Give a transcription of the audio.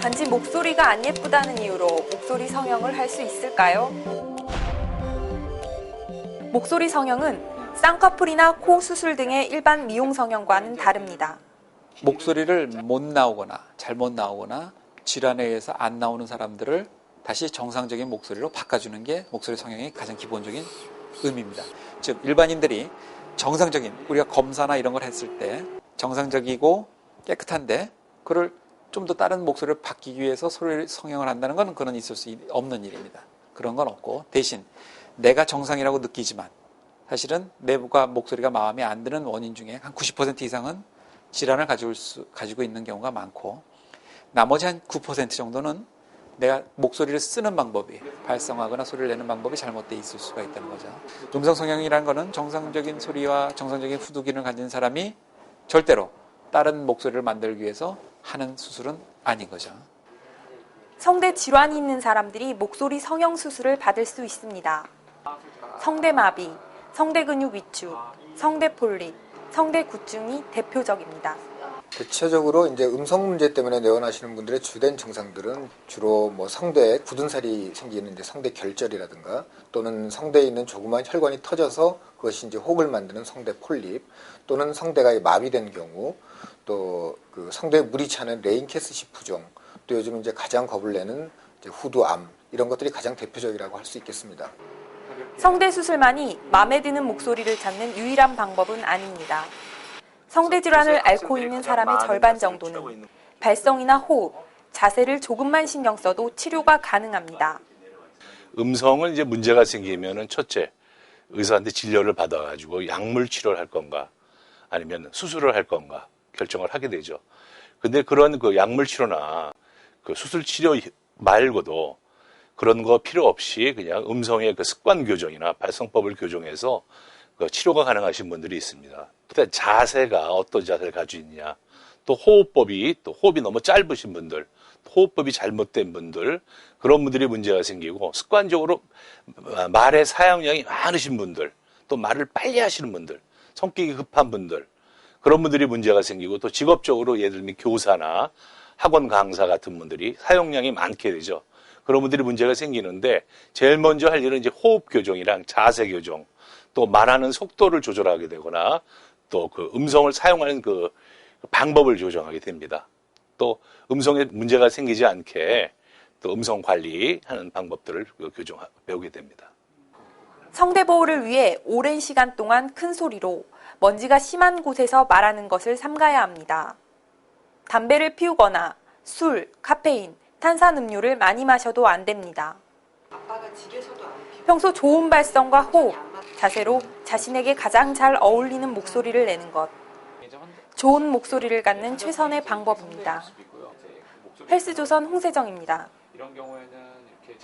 단지 목소리가 안 예쁘다는 이유로 목소리 성형을 할 수 있을까요? 목소리 성형은 쌍꺼풀이나 코 수술 등의 일반 미용 성형과는 다릅니다. 목소리를 못 나오거나 잘못 나오거나 질환에 의해서 안 나오는 사람들을 다시 정상적인 목소리로 바꿔주는 게 목소리 성형의 가장 기본적인 의미입니다. 즉 일반인들이 정상적인 우리가 검사나 이런 걸 했을 때 정상적이고 깨끗한데 그를 좀 더 다른 목소리를 바뀌기 위해서 소리 성형을 한다는 건 그런 있을 수 없는 일입니다. 그런 건 없고 대신 내가 정상이라고 느끼지만 사실은 내부가 목소리가 마음에 안 드는 원인 중에 한 90% 이상은 질환을 가지고, 수, 가지고 있는 경우가 많고 나머지 한 9% 정도는 내가 목소리를 쓰는 방법이 발성하거나 소리를 내는 방법이 잘못되어 있을 수가 있다는 거죠. 음성 성형이라는 거는 정상적인 소리와 정상적인 후두 기능을 가진 사람이 절대로 다른 목소리를 만들기 위해서 하는 수술은 아닌 거죠. 성대 질환이 있는 사람들이 목소리 성형 수술을 받을 수 있습니다. 성대마비, 성대근육 위축, 성대폴립, 성대구증이 대표적입니다. 대체적으로 이제 음성 문제 때문에 내원하시는 분들의 주된 증상들은 주로 뭐 성대에 굳은 살이 생기는 이제 성대 결절이라든가 또는 성대에 있는 조그마한 혈관이 터져서 그것이 이제 혹을 만드는 성대 폴립 또는 성대가 마비된 경우 또 그 성대에 물이 차는 레인캐스시 부종 또 요즘 이제 가장 겁을 내는 후두암 이런 것들이 가장 대표적이라고 할 수 있겠습니다. 성대 수술만이 마음에 드는 목소리를 찾는 유일한 방법은 아닙니다. 성대 질환을 앓고 있는 사람의 절반 정도는 발성이나 호흡, 자세를 조금만 신경 써도 치료가 가능합니다. 음성은 이제 문제가 생기면은 첫째 의사한테 진료를 받아가지고 약물 치료를 할 건가 아니면 수술을 할 건가 결정을 하게 되죠. 근데 그런 그 약물 치료나 그 수술 치료 말고도 그런 거 필요 없이 그냥 음성의 그 습관 교정이나 발성법을 교정해서 그 치료가 가능하신 분들이 있습니다. 또 자세가 어떤 자세를 가지고 있냐, 또 호흡법이 또 호흡이 너무 짧으신 분들, 호흡법이 잘못된 분들 그런 분들이 문제가 생기고 습관적으로 말의 사용량이 많으신 분들, 또 말을 빨리 하시는 분들, 성격이 급한 분들 그런 분들이 문제가 생기고 또 직업적으로 예를 들면 교사나 학원 강사 같은 분들이 사용량이 많게 되죠. 그런 분들이 문제가 생기는데 제일 먼저 할 일은 이제 호흡 교정이랑 자세 교정, 또 말하는 속도를 조절하게 되거나 또 그 음성을 사용하는 그 방법을 조정하게 됩니다. 또 음성에 문제가 생기지 않게 또 음성 관리하는 방법들을 그 교정 배우게 됩니다. 성대 보호를 위해 오랜 시간 동안 큰 소리로 먼지가 심한 곳에서 말하는 것을 삼가야 합니다. 담배를 피우거나 술, 카페인, 탄산음료를 많이 마셔도 안 됩니다. 평소 좋은 발성과 호흡, 자세로 자신에게 가장 잘 어울리는 목소리를 내는 것. 좋은 목소리를 갖는 최선의 방법입니다. 헬스조선 홍세정입니다. 이런 경우에는 이렇게